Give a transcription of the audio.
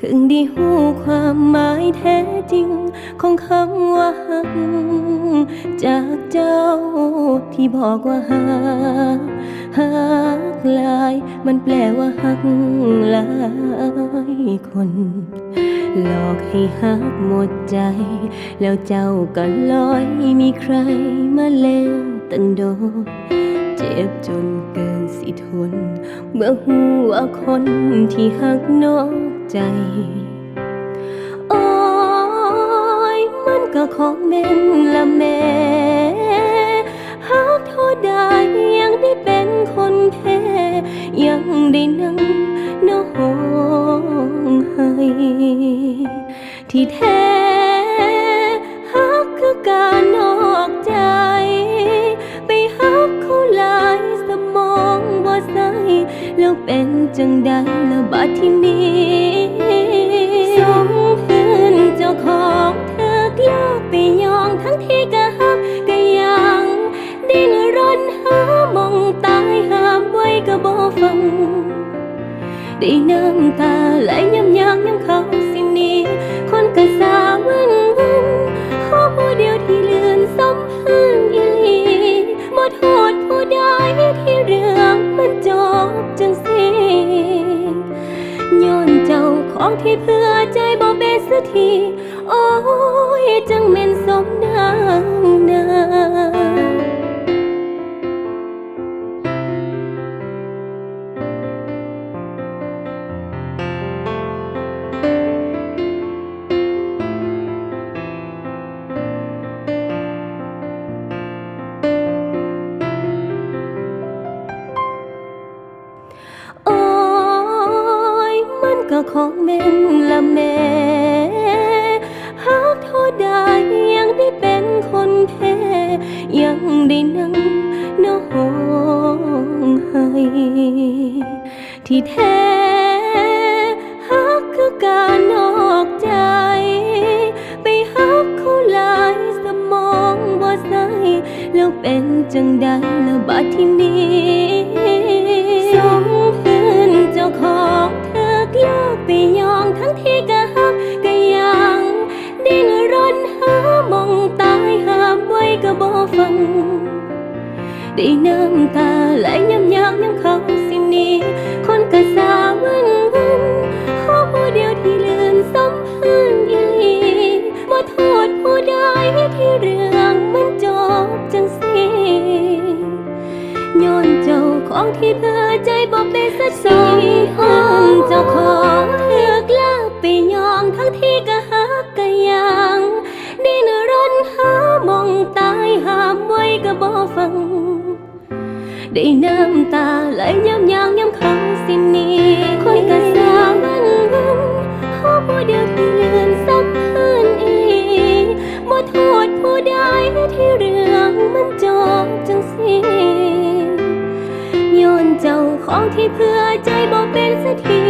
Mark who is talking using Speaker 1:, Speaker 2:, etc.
Speaker 1: ถึงได้หูความหมายแท้จริง ของคำว่าหัก จากเจ้าที่บอกว่าหักหักหลาย มันแปลว่าหักหลายคน หลอกให้หักหมดใจ แล้วเจ้าก็ลอยมีใครมาแล้วตั้งโดนเจ็บจนเกินสิทน เมื่อหูว่าคนที่หักนอก ใจ โอ้ยมันก็ของเม่นละแม่หักเท่าใดยังได้เป็นคนแพ้ยังได้นั่งน้องให้ที่แท้หักคือการนอกใจ ไปหักเขาหลายสมองบ่ใสแล้วเป็นจังใดละบาดที่นี้ ได้น้ำตาไหลย้ำยางย้ำเขาสินี้คนกะสาวันวันขอผู้เดียวที่เลือนสมพันอีลีบ่โทษผู้ใดที่เรื่องมันจบจังสิย้อนเจ้าของที่เพื่อใจบ่เป็นสักทีโอ้ยจังแม่นสมนางนา ก็ของเม่นละแม่หักเท่าใดยังได้เป็นคนแพ้ ยังได้นั่งน้องให้ที่แท้หักคือการนอกใจ ไปหักเขาหลายสมองบ่ใสแล้วเป็นจังใดแล้วบาดที่นี้ ได้น้ำตาไหลย้ำยางย้ำเขาสินี้ คนกะสาวันวันขอผู้เดียวที่เลือนสมพันอีหลีบ่โทษผู้ใดที่เรื่องมันจบจังสิย้อนเจ้าของที่เพ้อใจบอกเป็นสักทีอ้อ ได้น้ำตาไหลย้ำยางย้ำคำสิ้นี้คนกะสาวันวันขอผู้เดียวที่เลือนสักพันอีบ่โทษผู้ใดที่เรื่องมันจบจังสิย้อนเจ้าของที่เพื่อใจบ่เป็นสักที